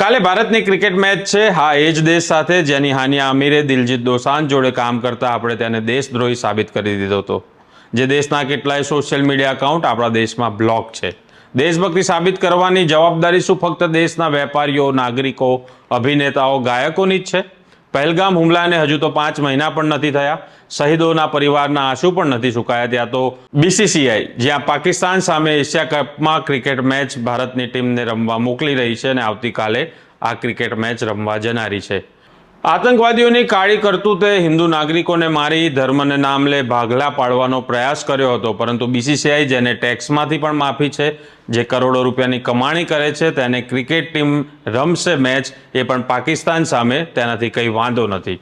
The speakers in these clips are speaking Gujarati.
કાલે ભારતની ક્રિકેટ મેચ છે. હા, એ જ દેશ સાથે જેની હાનિયા અમીરે દિલજીત દોસાંજ જોડે કામ કરતા આપણે તેને દેશદ્રોહી સાબિત કરી દીધો હતો. જે દેશના કેટલાય સોશિયલ મીડિયા એકાઉન્ટ આપણા દેશમાં બ્લોક છે. દેશભક્તિ સાબિત કરવાની જવાબદારી શું ફક્ત દેશના વેપારીઓ, નાગરિકો, અભિનેતાઓ, ગાયકોની જ છે? પહેલગામ હુમલાને હજુ તો પાંચ મહિના પણ નથી થયા. શહીદોના પરિવારના આંસુ પણ નથી સુકાયા. ત્યાં તો બીસીસીઆઈ જ્યાં પાકિસ્તાન સામે એશિયા કપમાં ક્રિકેટ મેચ ભારતની ટીમને રમવા મોકલી રહી છે અને આવતીકાલે આ ક્રિકેટ મેચ રમવા જનારી છે. આતંકવાદીઓની કાળી કરતૂતે હિન્દુ નાગરિકોને મારી ધર્મને નામ લે ભાગલા પાડવાનો પ્રયાસ કર્યો હતો, પરંતુ બીસીસીઆઈ જેને ટેક્સમાંથી પણ માફી છે, જે કરોડો રૂપિયાની કમાણી કરે છે, તેને ક્રિકેટ ટીમ રમશે મેચ, એ પણ પાકિસ્તાન સામે તેનાથી કંઈ વાંધો નથી.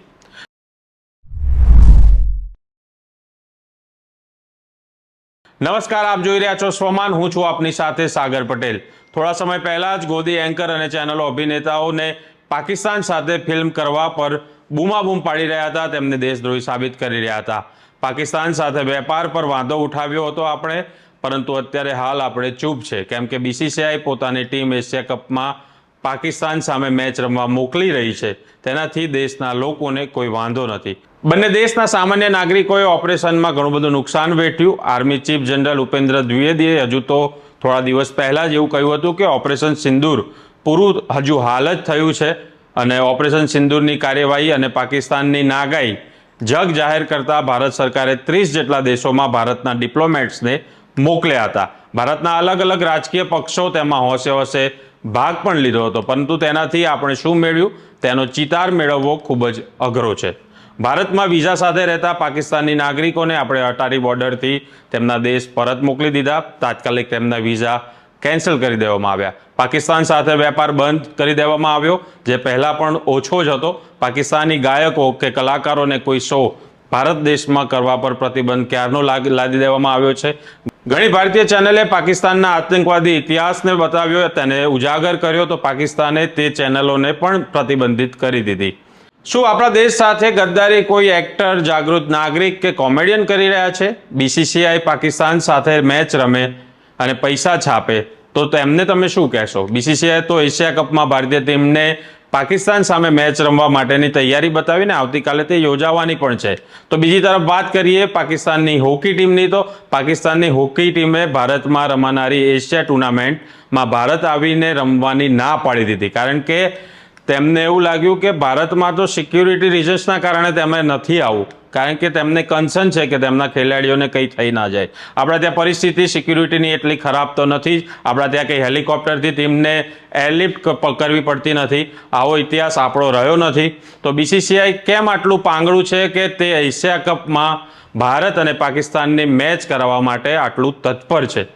નમસ્કાર, આપ જોઈ રહ્યા છો સ્વમાન, હું છું આપની સાથે સાગર પટેલ. થોડા સમય પહેલા જ ગોદી એન્કર અને ચેનલો અભિનેતાઓને પાકિસ્તાન સાથે ફિલ્મ કરવા પર બૂમાબૂમ પાડી રહ્યા હતા, તેમને દેશદ્રોહી સાબિત કરી રહ્યા હતા. પાકિસ્તાન સાથે વેપાર પર વાંધો ઉઠાવ્યો હતો આપણે, પરંતુ અત્યારે હાલ આપણે ચૂપ છે. કેમ કે બીસીસીઆઈ પોતાની ટીમ એશિયા કપમાં પાકિસ્તાન સામે મેચ રમવા મોકલી રહી છે. તેનાથી દેશના લોકોને કોઈ વાંધો નથી. બંને દેશના સામાન્ય નાગરિકોએ ઓપરેશનમાં ઘણું બધું નુકસાન વેઠ્યું. આર્મી ચીફ જનરલ ઉપેન્દ્ર દ્વિવેદીએ હજુ તો થોડા દિવસ પહેલાં જ એવું કહ્યું હતું કે ઓપરેશન સિંદૂર પૂરું હજુ હાલ જ થયું છે અને ઓપરેશન સિંદૂરની કાર્યવાહી અને પાકિસ્તાનની નાગાઈ જગ જાહેર કરતા ભારત સરકારે ત્રીસ જેટલા દેશોમાં ભારતના ડિપ્લોમેટ્સને મોકલ્યા હતા. ભારતના અલગ અલગ રાજકીય પક્ષો તેમાં હોશે હોશે ભાગ પણ લીધો હતો. પરંતુ તેનાથી આપણે શું મેળવ્યું? તેનો ચિતાર મેળવવો ખૂબ જ અઘરો છે. ભારતમાં વિઝા સાથે રહેતા પાકિસ્તાની નાગરિકોને આપણે અટારી બોર્ડરથી તેમના દેશ પરત મોકલી દીધા. તાત્કાલિક તેમના વિઝા કેન્સલ કરી દેવામાં આવ્યા. પાકિસ્તાન સાથે વેપાર બંધ કરી દેવામાં આવ્યો, જે પહેલાં પણ ઓછો જ હતો. પાકિસ્તાની ગાયકો કે કલાકારોને કોઈ શો ભારત દેશમાં કરવા પર પ્રતિબંધ ક્યારનો લાદી દેવામાં આવ્યો છે? ઘણી ભારતીય ચેનલે પાકિસ્તાનના આતંકવાદી ઇતિહાસને બતાવ્યો તેને ઉજાગર કર્યો તો પાકિસ્તાને તે ચેનલોને પણ પ્રતિબંધિત કરી દીધી. શું આપણા દેશ સાથે ગદ્દારી કોઈ એક્ટર, જાગૃત નાગરિક કે કોમેડિયન કરી રહ્યા છે? બીસીસીઆઈ પાકિસ્તાન સાથે મેચ રમે અને પૈસા છાપે, તો તેમને તમે શું કહેશો? બીસીસીઆઈ તો એશિયા કપમાં ભારતીય ટીમને પાકિસ્તાન સામે મેચ રમવા માટેની તૈયારી બતાવીને આવતીકાલે તે યોજાવાની પણ છે. તો બીજી તરફ વાત કરીએ પાકિસ્તાનની હોકી ટીમની, તો પાકિસ્તાનની હોકી ટીમે ભારતમાં રમાનારી એશિયા ટુર્નામેન્ટમાં ભારત આવીને રમવાની ના પાડી દીધી. કારણ કે તેમને એવું લાગ્યું કે ભારતમાં તો સિક્યુરિટી રિઝન્સના કારણે તેમને નથી આવવું કારણ કે તેમને કન્સર્ન છે કે તેમના ખેલાડીઓને કંઈ થઈ ના જાય. આપણા ત્યાં પરિસ્થિતિ સિક્યુરિટીની એટલી ખરાબ તો નથી આપણા ત્યાં કંઈ હેલિકોપ્ટરથી ટીમને એરલિફ્ટ કરવી પડતી નથી. આવો ઇતિહાસ આપણો રહ્યો નથી. તો બીસીસીઆઈ કેમ આટલું પાંગળું છે કે તે એશિયા કપમાં ભારત અને પાકિસ્તાનની મેચ કરાવવા માટે આટલું તત્પર છે?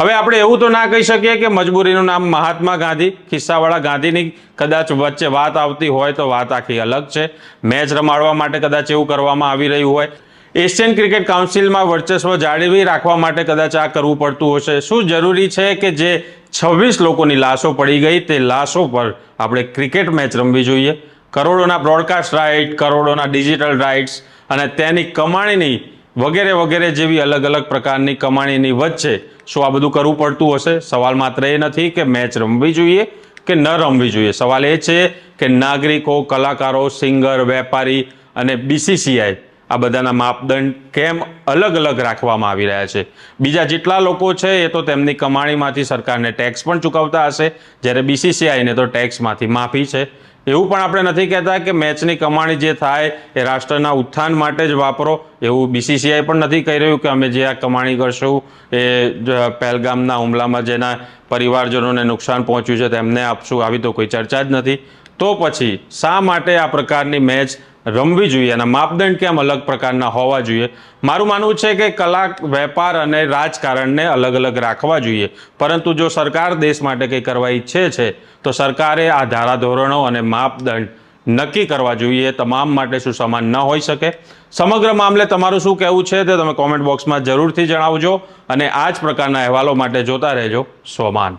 હવે આપણે એવું તો ના કહી શકીએ કે મજબૂરીનું નામ મહાત્મા ગાંધી, ખિસ્સાવાળા ગાંધીની કદાચ વચ્ચે વાત આવતી હોય તો વાત આખી અલગ છે. મેચ રમાડવા માટે કદાચ એવું કરવામાં આવી રહ્યું હોય. એશિયન ક્રિકેટ કાઉન્સિલમાં વર્ચસ્વ જાળવી રાખવા માટે કદાચ આ કરવું પડતું હશે. શું જરૂરી છે કે જે છવ્વીસ લોકોની લાશો પડી ગઈ તે લાશો પર આપણે ક્રિકેટ મેચ રમવી જોઈએ? કરોડોના બ્રોડકાસ્ટ રાઇટ કરોડોના ડિજિટલ રાઇટ્સ અને તેની કમાણીની વગેરે વગેરે જેવી અલગ અલગ પ્રકારની કમાણીની વચ્ચે શું આ બધું કરવું પડતું હશે? સવાલ માત્ર એ નથી કે મેચ રમવી જોઈએ કે ન રમવી જોઈએ. સવાલ એ છે કે નાગરિકો, કલાકારો, સિંગર, વેપારી અને બીસીસીઆઈ આ બધાના માપદંડ કેમ અલગ અલગ રાખવામાં આવી રહ્યા છે? બીજા જેટલા લોકો છે, એ તો તેમની કમાણીમાંથી સરકારને ટેક્સ પણ ચૂકવતા હશે. જ્યારે બીસીસીઆઈને તો ટેક્સમાંથી માફી છે. એવું પણ આપણે નથી કહેતા કે મેચની કમાણી જે થાય, એ રાષ્ટ્રના ઉત્થાન માટે જ વાપરો. એવું બીસીસીઆઈ પણ નથી કહી રહ્યું કે અમે જે આ કમાણી કરશું, એ પહેલગામના હુમલામાં જેના પરિવારજનોને નુકસાન પહોંચ્યું છે, તેમને આપશું. આવી તો કોઈ ચર્ચા જ નથી. તો પછી શા માટે આ પ્રકારની મેચ રમવી જોઈએ અને માપદંડ કેમ અલગ પ્રકારના હોવા જોઈએ? મારું માનવું છે કે કલા વેપાર અને રાજકારણને અલગ અલગ રાખવા જોઈએ. પરંતુ જો સરકાર દેશ માટે કંઈ કરવા ઈચ્છે છે, તો સરકારે આ ધારાધોરણો અને માપદંડ નક્કી કરવા જોઈએ. તમામ માટે શું સમાન ન હોઈ શકે? સમગ્ર મામલે તમારું શું કહેવું છે તે તમે કોમેન્ટ બોક્સમાં જરૂરથી જણાવજો અને આ જ પ્રકારના અહેવાલો માટે જોતા રહેજો. સ્વમાન